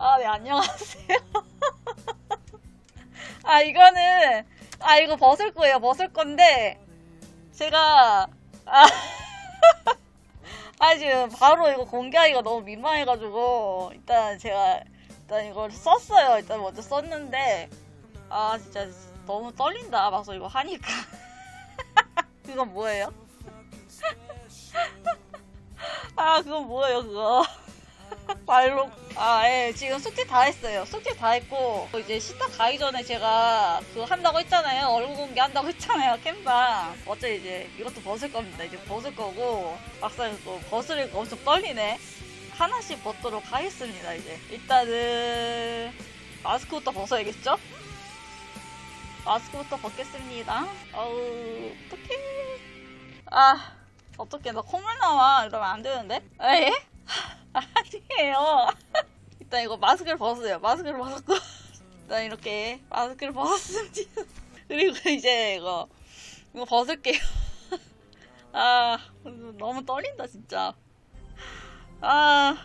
아, 네, 안녕하세요. 아, 이거는, 아, 이거 벗을 거예요. 벗을 건데, 제가, 아, 아, 지금 바로 이거 공개하기가 너무 민망해가지고, 일단 제가, 일단 이걸 썼어요. 일단 먼저 썼는데, 아, 진짜 너무 떨린다. 막서 이거 하니까. 그건 뭐예요? 아, 그건 뭐예요, 그거? 말로 아, 예, 지금 숙제 다 했어요. 숙제 다 했고 이제 시타 가기 전에 제가 그거 한다고 했잖아요. 얼굴 공개 한다고 했잖아요. 캠방. 어째 이제 이것도 벗을 겁니다. 이제 벗을 거고 막상 또 벗으니까 엄청 떨리네. 하나씩 벗도록 하겠습니다. 이제 일단은 마스크부터 벗어야겠죠? 마스크부터 벗겠습니다. 어우, 어떡해. 아, 어떡해. 나 콧물 나와. 이러면 안 되는데? 에? 아니에요. 일단 이거 마스크를 벗어요. 마스크를 벗었고. 일단 이렇게 마스크를 벗었습니다. 그리고 이제 이거, 이거 벗을게요. 아, 너무 떨린다, 진짜. 아,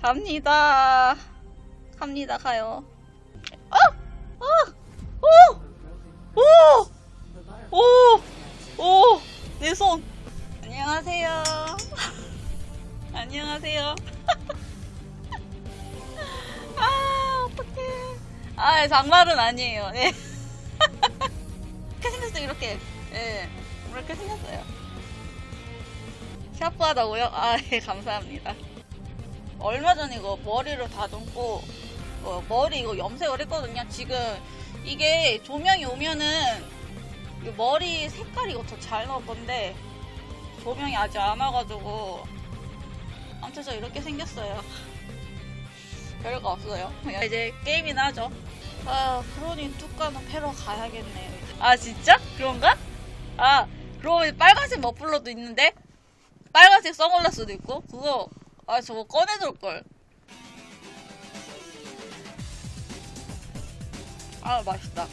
갑니다. 갑니다, 가요. 아! 아! 오! 오! 오! 오! 내 손. 안녕하세요. 안녕하세요. 아, 어떡해. 아, 장발은 아니에요. 네. 이렇게 생겼어요, 이렇게. 예. 이렇게 생겼어요. 샤프하다고요? 아, 예, 감사합니다. 얼마 전에 이거 머리를 다듬고, 어, 머리 이거 염색을 했거든요. 지금 이게 조명이 오면은 이 머리 색깔이 이거 더 잘 나올 건데, 조명이 아직 안 와가지고, 아무튼 저 이렇게 생겼어요. 별거 없어요. 이제 게임이나 하죠. 아, 그러니 뚜까는 패러 가야겠네요. 아, 진짜? 그런가? 아, 그러면 빨간색 머플러도 있는데? 빨간색 선글라스도 있고? 그거, 아, 저거 꺼내둘걸. 아, 맛있다.